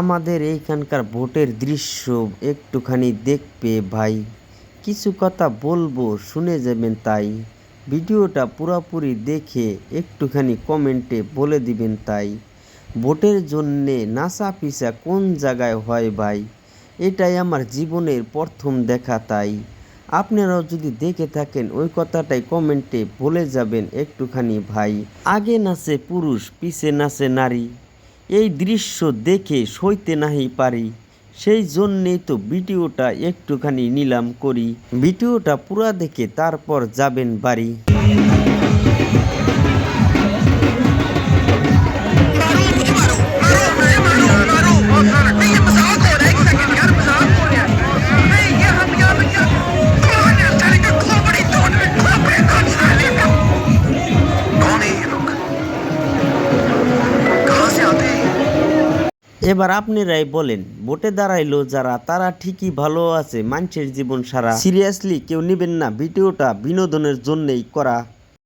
আমাদের এইখানকার ভোটের দৃশ্য একটুখানি দেখবে ভাই। কিছু কথা বলব, শুনে যাবেন তাই। ভিডিওটা পুরোপুরি দেখে একটুখানি কমেন্টে বলে দিবেন তাই। ভোটের জন্যে নাসা পিসা কোন জায়গায় হয় ভাই? এটাই আমার জীবনের প্রথম দেখা তাই। আপনারাও যদি দেখে থাকেন, ওই কথাটাই কমেন্টে বলে যাবেন একটুখানি ভাই। আগে নাচে পুরুষ, পিছে নাচে নারী। এই দৃশ্য দেখে সইতে নাহি পারি। সেই জন্যেই তো ভিডিওটা একটুখানি নিলাম করি। ভিডিওটা পুরা দেখে তারপর যাবেন বাড়ি। এবার আপনারাই বলেন, ভোটে দাঁড়াইলো যারা, তারা ঠিকই ভালো আছে, মানুষের জীবন সারা। সিরিয়াসলি কেউ নেবেন না, ভিডিওটা বিনোদনের জন্যই করা।